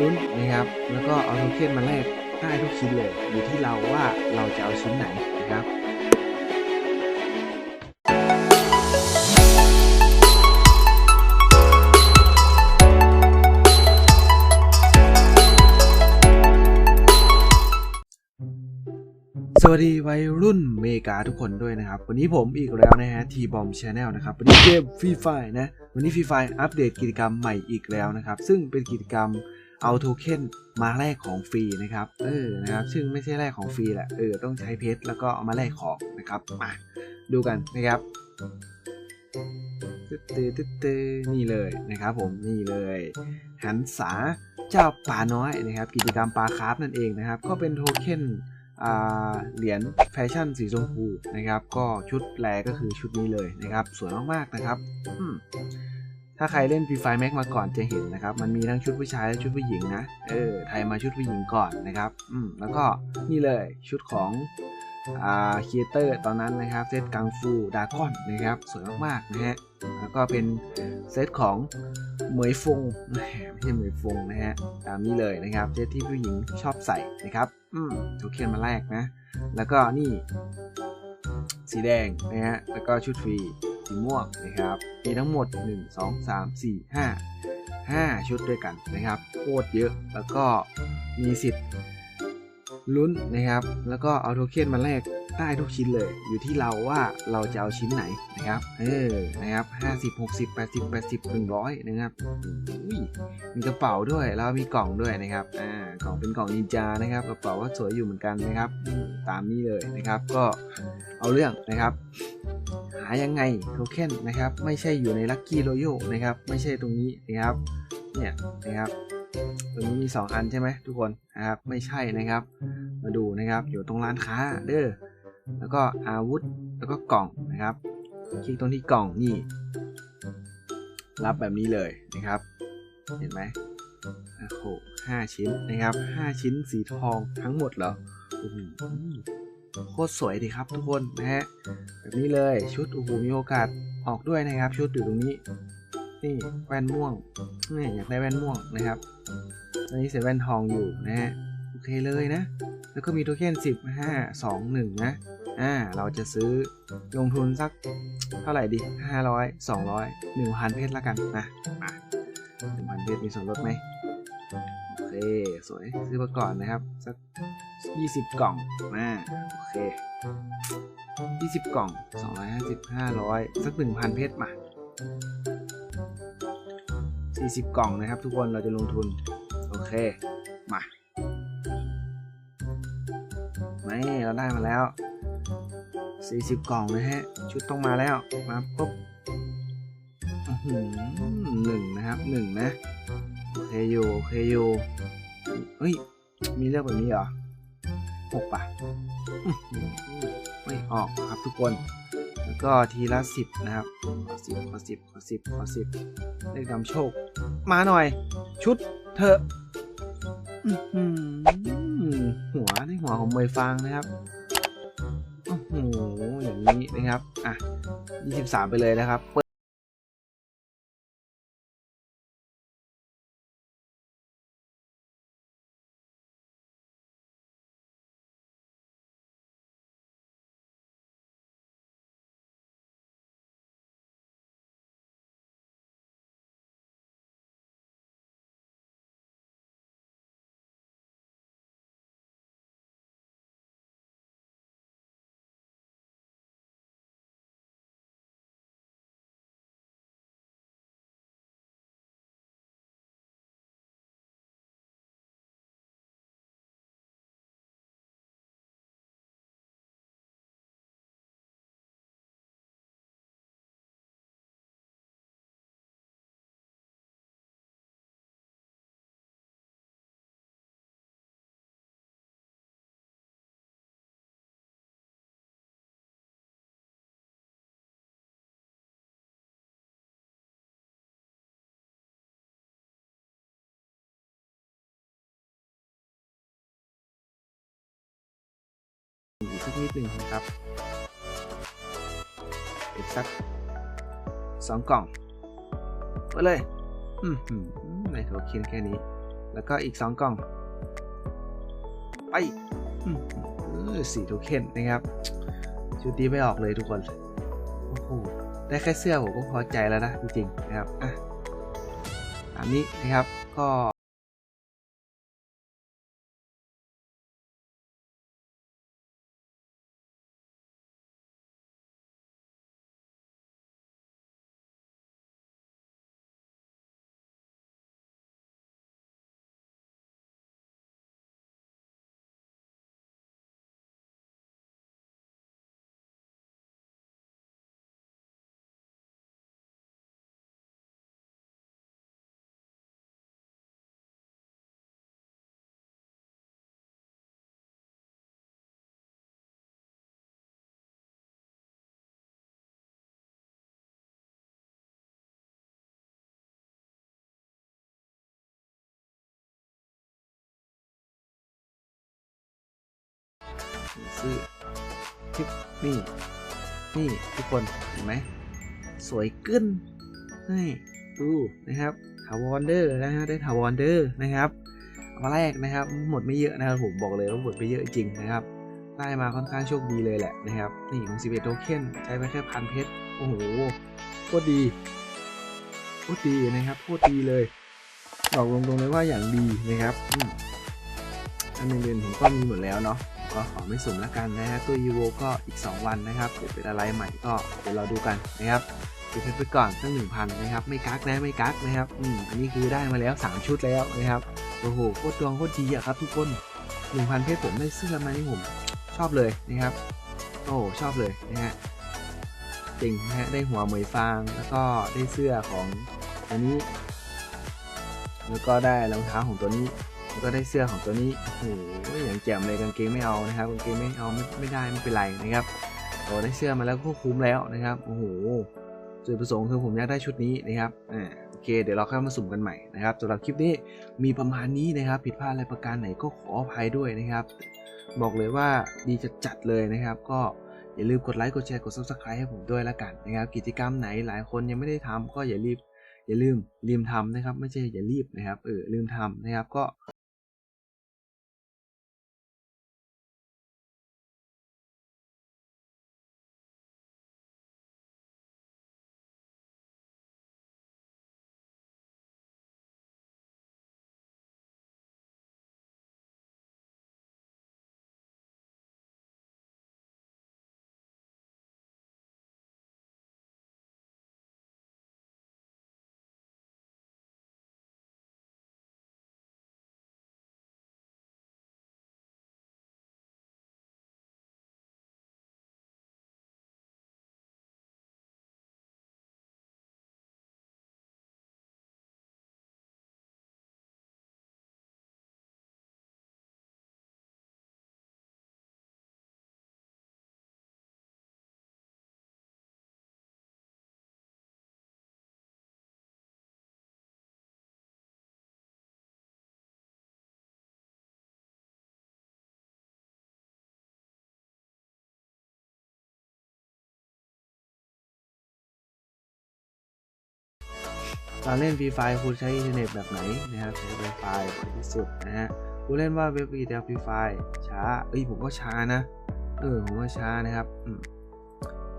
ลุ้นนะครับ แล้วก็เอาโทเค็นมาแลกได้ทุกชิ้นเลย อยู่ที่เราว่าเราจะเอาชิ้นไหนนะครับสวัสดีวัยรุ่นเมกาทุกคนด้วยนะครับ วันนี้ผมอีกแล้วนะฮะทีบอมชาแนลนะครับ วันนี้เกมฟรีไฟนะ วันนี้ฟรีไฟอัปเดตกิจกรรมใหม่อีกแล้วนะครับ ซึ่งเป็นกิจกรรม เอาโทเค็นมาแลกของฟรีนะครับ เออ นะครับ ซึ่งไม่ใช่แลกของฟรีแหละ เออ ต้องใช้เพชรแล้วก็เอามาแลกของนะครับ มาดูกันนะครับตึ๊ดตึ๊ดตึ๊ดนี่เลยนะครับผม นี่เลย หันษาเจ้าป่าน้อยนะครับ กิจกรรมปลาคราฟนั่นเองนะครับ ก็เป็นโทเค็นเหรียญแฟชั่นสีชมพูนะครับ ก็ชุดแรก็คือชุดนี้เลยนะครับ สวยมากๆนะครับอืม ถ้าใครเล่น Free Fire Max มาก่อนจะเห็นนะครับ มันมีทั้งชุดผู้ชายและชุดผู้หญิงนะ เออ ไทยมาชุดผู้หญิงก่อนนะครับ อืม แล้วก็นี่เลยชุดของอ่าครีเอเตอร์ตอนนั้นนะครับ เซตกังฟูดากอนนะครับ สวยมากๆนะฮะ แล้วก็เป็นเซตของเหมยฟงไม่ใช่เหมยฟงนะฮะ ตามนี้เลยนะครับ เซตที่ผู้หญิงชอบใส่นะครับ อืมโทเค็นมาแรกนะ แล้วก็นี่สีแดงนะฮะ แล้วก็ชุดฟรี สีม่วงนะครับ มีทั้งหมด 1 2 3 4 5 5 ชุดด้วยกันนะครับ โคตรเยอะ แล้วก็มีสิทธิ์ลุ้นนะครับ แล้วก็เอาโทเค็นมาแลกได้ทุกชิ้นเลย อยู่ที่เราว่าเราจะเอาชิ้นไหนนะครับ เออ นะครับ 50 60 80 80 100 นะครับอุ้ยมีกระเป๋าด้วย แล้วมีกล่องด้วยนะครับ อ่า กล่องเป็นกล่องนินจานะครับ กระเป๋าก็สวยอยู่เหมือนกันนะครับ ตามนี้เลยนะครับ ก็เอาเรื่องนะครับ หายังไงโทเค็นนะครับ ไม่ใช่อยู่ในลัคกี้โรโยนะครับ ไม่ใช่ตรงนี้นะครับ เนี่ยนะครับ ตรงนี้มี 2 อันใช่ไหมทุกคนนะครับ ไม่ใช่นะครับ มาดูนะครับอยู่ตรงร้านค้าเด้อ แล้วก็อาวุธ แล้วก็กล่องนะครับ คลิกตรงที่กล่องนี่ รับแบบนี้เลยนะครับ เห็นไหมโอ้โหห้าชิ้นนะครับห้าชิ้นสีทองทั้งหมดเหรอ โคตรสวยดีครับทุกคนนะฮะแบบนี้เลยชุดโอ้โหมีโอกาสออกด้วยนะครับ ชุดอยู่ตรงนี้นี่แว่นม่วงนี่อยากได้แว่นม่วงนะครับตอนนี้ใส่แว่นทองอยู่นะฮะโอเคเลยนะ แล้วก็มีโทเค็นสิบห้าสองหนึ่งนะอ่าเราจะซื้อลงทุนสักเท่าไหร่ดีห้าร้อยสองร้อยหนึ่งพันเพชรละกันนะอะหนึ่งพันเพชรมีส่วนลดไหม โอเคสวย ซื้อมาก่อนนะครับ สักยี่สิบกล่องอ่าโอเคยี่สิบกล่องสองร้อยห้าสิบห้าร้อยสักหนึ่งพันเพชรมาสี่สิบกล่องนะครับ ทุกคนเราจะลงทุน โอเค มาไม่เราได้มาแล้ว40กล่องนะฮะ ชุดต้องมาแล้ว มาปุ๊บหนึ่งนะครับหนึ่งนะ เคอยู่โอเคอยู่เฮ้ย มีเลือกแบบนี้เหรอหกป่ะไม่ออกครับทุกคน แล้วก็ทีละสิบนะครับ ขอสิบขอสิบขอสิบขอสิบเลขนำโชค มาหน่อย ชุดเถอะหัวในหัวของเมยฟางนะครับ โอ้โห อย่างนี้นะครับ อะ 23 ไปเลยนะครับ สักนิดหนึ่งนะครับ อีกสักสองกล่องไปเลย อืมหืมในโทเค็นแค่นี้ แล้วก็อีก2กล่อง ไปอืมสี่โทเค็นนะครับ ชุดนี้ไม่ออกเลยทุกคน โอ้โห ได้แค่เสื้อผมก็พอใจแล้วนะ จริงๆนะครับ อะ ตามนี้นะครับ ก็ ซื้อคลิปนี่ นี่ทุกคน เห็นไหม สวยกึ้นนี่ดูนะครับถาวรเดอร์นะฮะได้ถาวรเดอร์นะครับเอามาแรกนะครับ หมดไม่เยอะนะครับผมบอกเลยว่าหมดไม่เยอะจริงนะครับได้มาค่อนข้างโชคดีเลยแหละนะครับ นี่ของ11โทเค็นใช้ไปแค่พันเพชรโอ้โหโคตรดีโคตรดีนะครับโคตรดีเลยบอกตรงๆเลยว่าอย่างดีนะครับอันหนึ่งเดือนผมก็มีหมดแล้วเนาะ ก็ขอไม่สุ่มแล้วกันนะฮะตัวยูโวก็อีก 2 วันนะครับเดี๋ยวเป็นอะไรใหม่ก็เดี๋ยวเราดูกันนะครับดูเพชรไปก่อนตั้ง1,000นะครับไม่กักนะไม่กักนะครับอืมอันนี้คือได้มาแล้ว 3 ชุดแล้วนะครับโอ้โหโคตรดวงโคตรดีอะครับทุกคน1,000เพชรผมได้เสื้อมานี่ผมชอบเลยนะครับโอ้ชอบเลยนะฮะจริงนะฮะได้หัวเหมยฟางแล้วก็ได้เสื้อของอันนี้ แล้วก็ได้รองเท้าของตัวนี้ ก็ได้เสื้อของตัวนี้โอ้โหอย่างแจ่มเลยกางเกงไม่เอานะครับกางเกงไม่เอาไม่ไม่ได้ไม่เป็นไรนะครับโอ้ได้เสื้อมาแล้วก็คุ้มแล้วนะครับโอ้โหจุดประสงค์คือผมอยากได้ชุดนี้นะครับอ่าโอเค เดี๋ยวเราค่อยมาสุ่มกันใหม่นะครับสำหรับคลิปนี้มีประมาณนี้นะครับ ผิดพลาดอะไรประการไหนก็ขออภัยด้วยนะครับ บอกเลยว่าดีจะจัดเลยนะครับ ก็อย่าลืมกดไลค์กดแชร์กด subscribe ให้ผมด้วยละกันนะครับ กิจกรรมไหนหลายคนยังไม่ได้ทำก็อย่ารีบอย่าลืมลืมทำนะครับ ไม่ใช่อย่ารีบนะครับเออลืมทำนะครับ ก็ การเล่นฟรีไฟคุณใช้อินเทอร์เน็ตแบบไหนนะครับใช้ Wi-Fi บ่อยที่สุดนะฮะคุณเล่นว่าเว็บวีเดียฟรีไฟช้าเอ้ยผมก็ช้านะ เออผมก็ช้านะครับอืม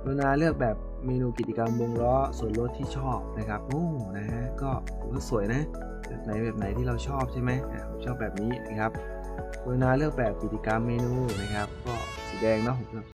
กรุณาเลือกแบบเมนูกิจกรรมวงล้อส่วนลดที่ชอบนะครับโอ้นะฮะก็ถือว่าสวยนะแบบไหนแบบไหนที่เราชอบใช่ไหมผมชอบแบบนี้นะครับกรุณาเลือกแบบกิจกรรมเมนูนะครับ ก็สีแดงเนาะผม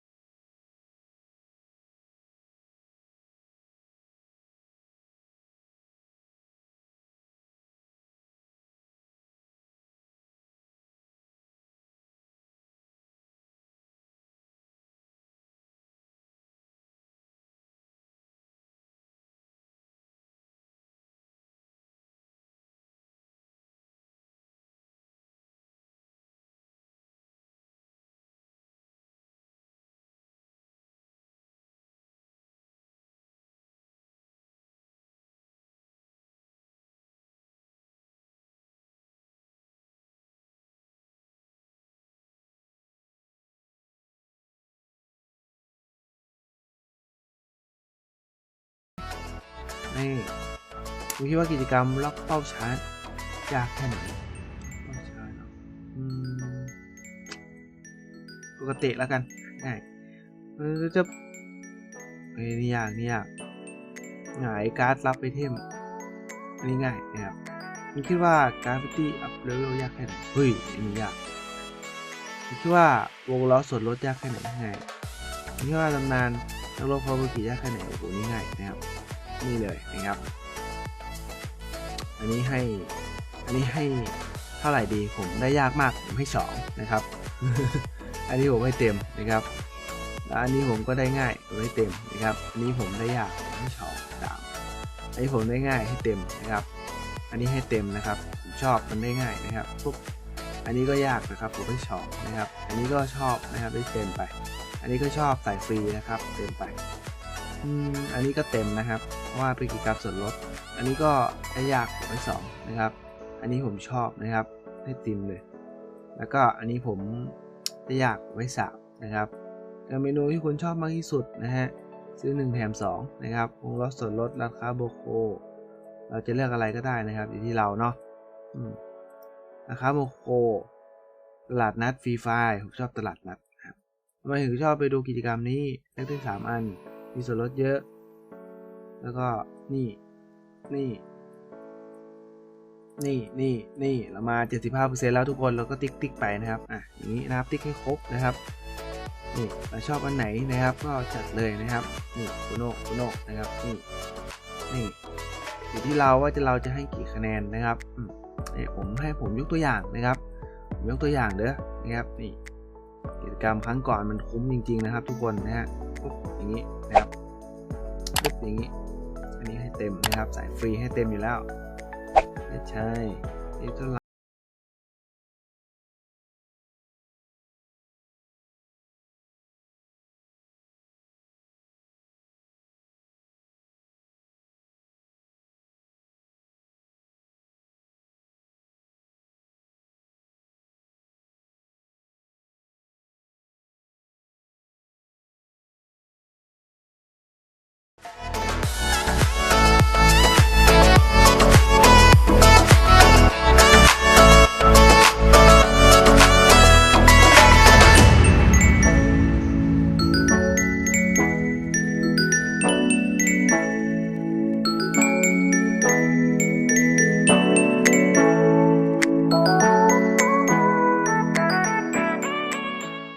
ให้ดูที่ว่ากิจกรรมล็อกเป้าชาร์จยากแค่ไหนเป้าชาร์จปกติแล้วกันง่ายจะเฮ้นี่ยากนี่ยากหงายการ์ดรับไปเทมอันนี้ง่ายนะครับคุณคิดว่าการฟิตี้อัพเลเวลยากแค่ไหนเฮ้ยอันนี้ยากคุณคิดว่าวงล้อส่วนลดยากแค่ไหนง่ายคุณคิดว่าตำนานนักรบพอบุกิยากแค่ไหนโอ้โหนี่ง่ายนะครับ นี่เลยนะครับ อันนี้ให้อันนี้ให้เท่าไหร่ดีผมได้ยากมากผมให้สองนะครับ อันนี้ผมให้เต็มนะครับแล้วอันนี้ผมก็ได้ง่ายผมให้เต็มนะครับ อันนี้ผมได้ยากผมให้สองสามอันนี้ผมได้ง่ายให้เต็มนะครับ อันนี้ให้เต็มนะครับผมชอบมันได้ง่ายนะครับปุ๊บอันนี้ก็ยากนะครับผมให้สองนะครับ อันนี้ก็ชอบนะครับได้เต็มไป อันนี้ก็ชอบใส่ฟรีนะครับ เต็มไปอืมอันนี้ก็เต็มนะครับ ว่าเป็นกิจกรรมส่วนลด อันนี้ก็ได้ยากผมให้สองนะครับ อันนี้ผมชอบนะครับ ให้ติมเลย แล้วก็อันนี้ผมได้ยากไว้สามนะครับแล้วเมนูที่คุณชอบมากที่สุดนะฮะ ซื้อ 1 แถม 2 นะครับวงลดส่วนลดราคาโบโค เราจะเลือกอะไรก็ได้นะครับ อยู่ที่เราเนาะราคาโบโค ตลาดนัดฟรีไฟล์ผมชอบตลาดนัดครับทำไมถึงชอบไปดูกิจกรรมนี้เลือกได้สามอัน มีส่วนลดเยอะ แล้วก็นี่ นี่ นี่ นี่ นี่ เรามา 75%แล้วทุกคน เราก็ติ๊กติ๊กไปนะครับ อะ อย่างนี้นะครับ ติ๊กให้ครบนะครับ นี่ เราชอบอันไหนนะครับ ก็จัดเลยนะครับ นี่โคโนโคโนนะครับ นี่ นี่ อยู่ที่เราว่าจะเราจะให้กี่คะแนนนะครับอืมนี่ผมให้ผมยกตัวอย่างนะครับ ผมยกตัวอย่างเด้อ นะครับ นี่ กิจกรรมครั้งก่อนมันคุ้มจริง ๆ นะครับ ทุกคนนะฮะปุ๊บอย่างนี้นะครับปุ๊บอย่างนี้ อันนี้ให้เต็มนะครับสายฟรีให้เต็มอยู่แล้ว ไม่ใช่ นี่เท่าไหร่